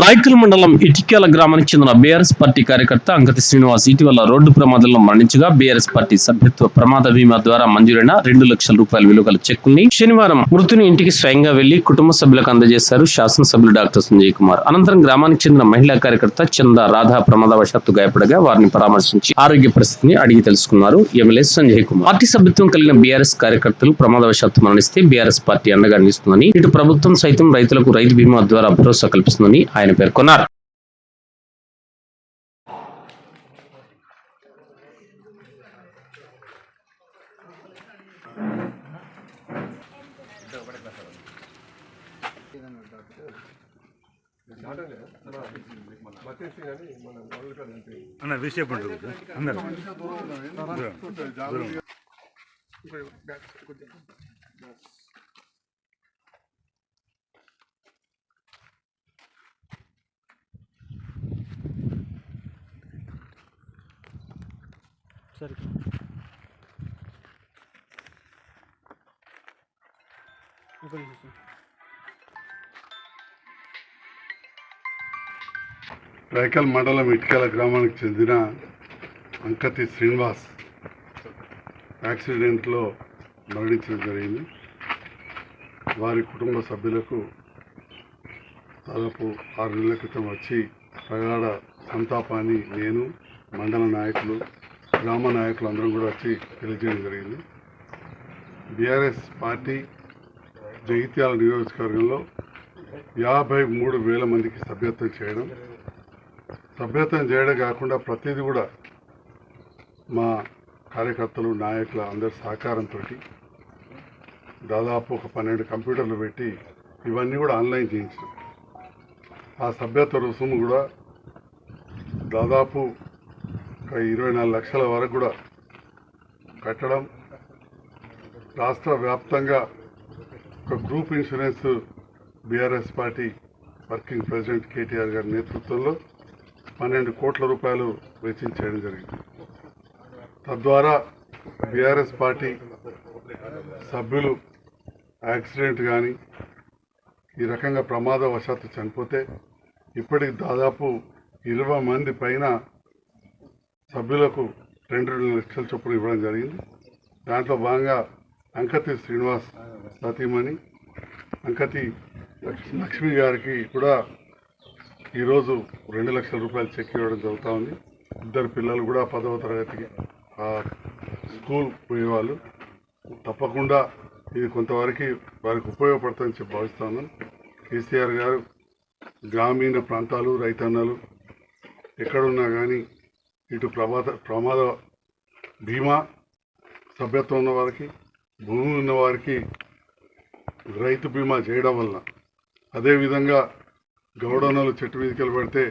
రాయకల్ మండలం ఇటిక్యాల గ్రామానికి చెందిన బీఆర్ఎస్ పార్టీ కార్యకర్త అంకతి శ్రీనివాస్ ఇటీవల రోడ్డు ప్రమాదంలో మరణించగా బీఆర్ఎస్ పార్టీ సభ్యత్వ ప్రమాద బీమా ద్వారా మంజూరైన రెండు లక్షల రూపాయల విలువ గల చెక్కుని శనివారం మృతుని ఇంటికి స్వయంగా వెళ్ళి కుటుంబ సభ్యులకు అందజేశారు శాసనసభ్యులు డాక్టర్ సంజయ్ కుమార్. అనంతరం గ్రామానికి చెందిన మహిళా కార్యకర్త చంద రాధా ప్రమాదవశాత్తు గాయపడగా వారిని పరామర్శించి ఆరోగ్య పరిస్థితిని అడిగి తెలుసుకున్నారు ఎమ్మెల్యే సంజయ్ కుమార్. పార్టీ సభ్యత్వం కలిగిన బీఆర్ఎస్ కార్యకర్తలు ప్రమాదవశాత్తు మరణిస్తే బీఆర్ఎస్ పార్టీ అండగా నిలుస్తుందని ఇటు ప్రభుత్వం సైతం రైతులకు రైతు బీమా ద్వారా భరోసా కల్పిస్తుందని ఆయన పేర్కొన్నారు అన్న విషయం ఉంటుంది రైకల్ మండలం ఇటుకల గ్రామానికి చెందిన అంకతి శ్రీనివాస్ యాక్సిడెంట్లో మరణించడం జరిగింది. వారి కుటుంబ సభ్యులకు దాదాపు ఆరు నెలల క్రితం వచ్చి ప్రగాఢ సంతాపాన్ని నేను మండల నాయకులు గ్రామ నాయకులు అందరం కూడా వచ్చి తెలియజేయడం జరిగింది. బీఆర్ఎస్ పార్టీ జగిత్యాల నియోజకవర్గంలో యాభై మూడు వేల మందికి సభ్యత్వం చేయడం సభ్యత్వం చేయడం కాకుండా ప్రతిదీ కూడా మా కార్యకర్తలు నాయకుల అందరి సహకారంతో దాదాపు ఒక పన్నెండు కంప్యూటర్లు పెట్టి ఇవన్నీ కూడా ఆన్లైన్ చేయించాం. ఆ సభ్యత్వ రుసుము కూడా దాదాపు ఒక ఇరవై నాలుగు లక్షల వరకు కూడా కట్టడం రాష్ట్ర వ్యాప్తంగా ఒక group insurance BRS party working president KTR గారి నేతృత్వంలో పన్నెండు కోట్ల రూపాయలు వెచ్చించేయడం జరిగింది. తద్వారా బీఆర్ఎస్ పార్టీ సభ్యులు యాక్సిడెంట్ కానీ ఈ రకంగా ప్రమాదవశాత్తు చనిపోతే ఇప్పటికి దాదాపు ఇరవై మంది పైన సభ్యులకు రెండు రెండు లక్షల చొప్పున ఇవ్వడం జరిగింది. దాంట్లో భాగంగా అంకతి శ్రీనివాస్ సతీమణి అంకతి లక్ష్మి గారికి కూడా ఈరోజు రెండు లక్షల రూపాయలు చెక్ ఇవ్వడం జరుగుతూ ఉంది. ఇద్దరు పిల్లలు కూడా పదవ తరగతికి స్కూల్ పోయేవాళ్ళు. తప్పకుండా ఇది కొంతవరకు వారికి ఉపయోగపడుతుందని చెప్పి భావిస్తున్నాను కేసీఆర్ గారు గ్రామీణ ప్రాంతాలు రైతన్నలు ఎక్కడున్నా కానీ ఇటు ప్రమాద ప్రమాద బీమా సభ్యత్వం ఉన్న వారికి భూమి ఉన్న వారికి రైతు బీమా చేయడం వలన. అదేవిధంగా గౌడనలు చెట్టు మీదకెళ్ళి పెడితే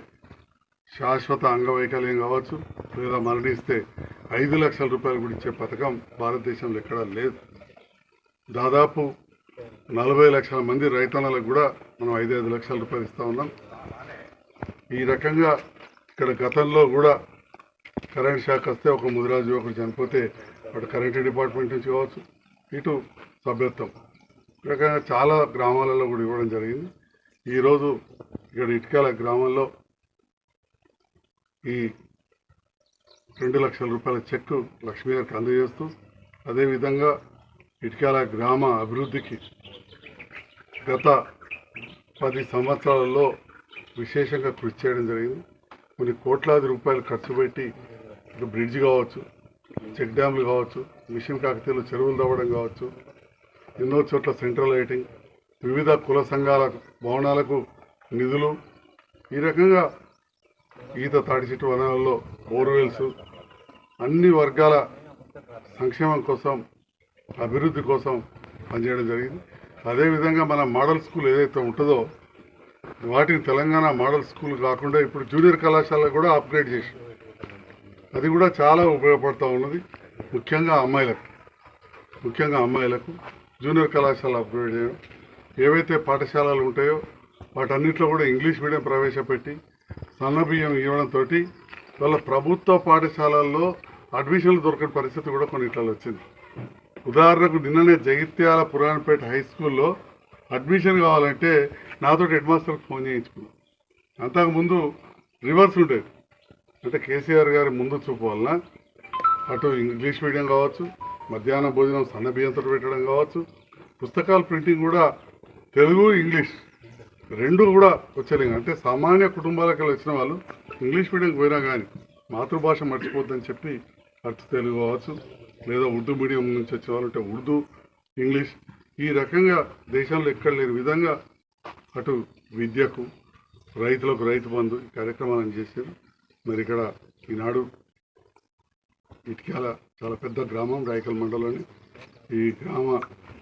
శాశ్వత అంగవైకల్యం కావచ్చు లేదా మరణిస్తే ఐదు లక్షల రూపాయలు కూడా ఇచ్చే పథకం భారతదేశంలో ఎక్కడా లేదు. దాదాపు నలభై లక్షల మంది రైతన్నలకు కూడా మనం ఐదైదు లక్షల రూపాయలు ఇస్తూ ఉన్నాం. ఈ రకంగా ఇక్కడ గతంలో కూడా కరెంట్ శాఖ వస్తే ఒక ముదిరాజు ఒకరు చనిపోతే అటు కరెంట్ డిపార్ట్మెంట్ నుంచి కావచ్చు ఇటు సభ్యత్వం. ఈ రకంగా చాలా గ్రామాలలో కూడా ఇవ్వడం జరిగింది. ఈరోజు ఇక్కడ ఇటుకల గ్రామంలో ఈ రెండు లక్షల రూపాయల చెక్ లక్ష్మీ గారికి అందజేస్తూ అదేవిధంగా ఇటుకల గ్రామ అభివృద్ధికి గత పది సంవత్సరాలలో విశేషంగా కృషి చేయడం జరిగింది. కొన్ని కోట్లాది రూపాయలు ఖర్చు పెట్టి ఇప్పుడు బ్రిడ్జ్ కావచ్చు చెక్ డ్యామ్లు కావచ్చు మిషన్ కాకతీయులు చెరువులు తవ్వడం కావచ్చు ఎన్నో చోట్ల సెంట్రల్ లైటింగ్ వివిధ కుల సంఘాల భవనాలకు నిధులు ఈ రకంగా ఈత తాడిచెట్టు వనాలలో బోర్వెల్స్ అన్ని వర్గాల సంక్షేమం కోసం అభివృద్ధి కోసం పనిచేయడం జరిగింది. అదేవిధంగా మన మోడల్ స్కూల్ ఏదైతే ఉంటుందో వాటిని తెలంగాణ మోడల్ స్కూల్ కాకుండా ఇప్పుడు జూనియర్ కళాశాల కూడా అప్గ్రేడ్ చేసాం అది కూడా చాలా ఉపయోగపడుతూ ఉన్నది. ముఖ్యంగా అమ్మాయిలకు. ముఖ్యంగా అమ్మాయిలకు. జూనియర్ కళాశాల అప్గ్రేడ్ చేయడం. ఏవైతే పాఠశాలలు ఉంటాయో వాటన్నిటిలో కూడా ఇంగ్లీష్ మీడియం ప్రవేశపెట్టి సన్న బియ్యం ఇవ్వడంతో వాళ్ళ ప్రభుత్వ పాఠశాలల్లో అడ్మిషన్లు దొరకని పరిస్థితి కూడా కొన్నిట్లలో వచ్చింది. ఉదాహరణకు నిన్ననే జగిత్యాల పురాణపేట హై స్కూల్లో అడ్మిషన్ కావాలంటే నాతో హెడ్ మాస్టర్కి ఫోన్ చేయించుకున్నాను అంతకుముందు రివర్స్ ఉండేది. అంటే కేసీఆర్ గారి ముందు చూపు వలన అటు ఇంగ్లీష్ మీడియం కావచ్చు మధ్యాహ్న భోజనం సన్న బియ్యంతో పెట్టడం కావచ్చు పుస్తకాల ప్రింటింగ్ కూడా తెలుగు ఇంగ్లీష్ రెండు కూడా వచ్చేలేము అంటే సామాన్య కుటుంబాలకు వచ్చిన వాళ్ళు ఇంగ్లీష్ మీడియంకి పోయినా కానీ మాతృభాష మర్చిపోద్దని చెప్పి అటు తెలుగు కావచ్చు లేదా ఉర్దూ మీడియం నుంచి వచ్చే వాళ్ళు అంటే ఉర్దూ ఇంగ్లీష్ ఈ రకంగా దేశంలో ఎక్కడ లేని విధంగా అటు విద్యకు రైతులకు రైతు బంధు ఈ కార్యక్రమాలను చేశారు. మరి ఇక్కడ ఈనాడు ఇటుకాల చాలా పెద్ద గ్రామం రాయకల్ మండలంలోని ఈ గ్రామ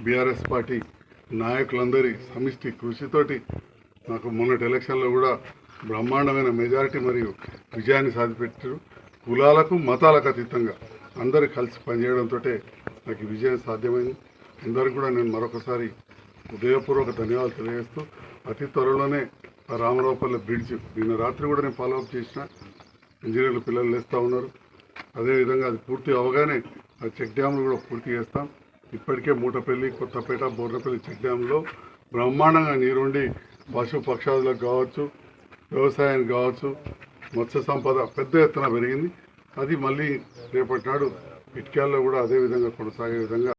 బీఆర్ఎస్ పార్టీ నాయకులందరి సమిష్టి కృషితోటి నాకు మొన్నటి ఎలక్షన్లో కూడా బ్రహ్మాండమైన మెజారిటీ మరియు విజయాన్ని సాధిపెట్టారు. కులాలకు మతాలకు అతీతంగా అందరూ కలిసి పనిచేయడంతో నాకు విజయం సాధ్యమైంది. అందరికీ కూడా నేను మరొకసారి హృదయపూర్వక ధన్యవాదాలు తెలియజేస్తూ అతి త్వరలోనే ఆ రామరావుపల్లి బ్రిడ్జ్ నిన్న రాత్రి కూడా నేను ఫాలోఅప్ చేసిన. ఇంజనీర్లు పిల్లలు లేస్తూ ఉన్నారు. అదేవిధంగా అది పూర్తి అవగానే ఆ చెక్ డ్యామ్లు కూడా పూర్తి చేస్తాం. ఇప్పటికే మూటపల్లి కొత్తపేట బోర్నపల్లి చెక్ డ్యాంలో బ్రహ్మాండంగా నీరుండి పశు పక్షాదులకు కావచ్చు వ్యవసాయానికి కావచ్చు మత్స్య సంపద పెద్ద ఎత్తున పెరిగింది. అది మళ్ళీ రేపటి నాడు ఇటుక్యాల్లో కూడా అదే విధంగా కొనసాగే విధంగా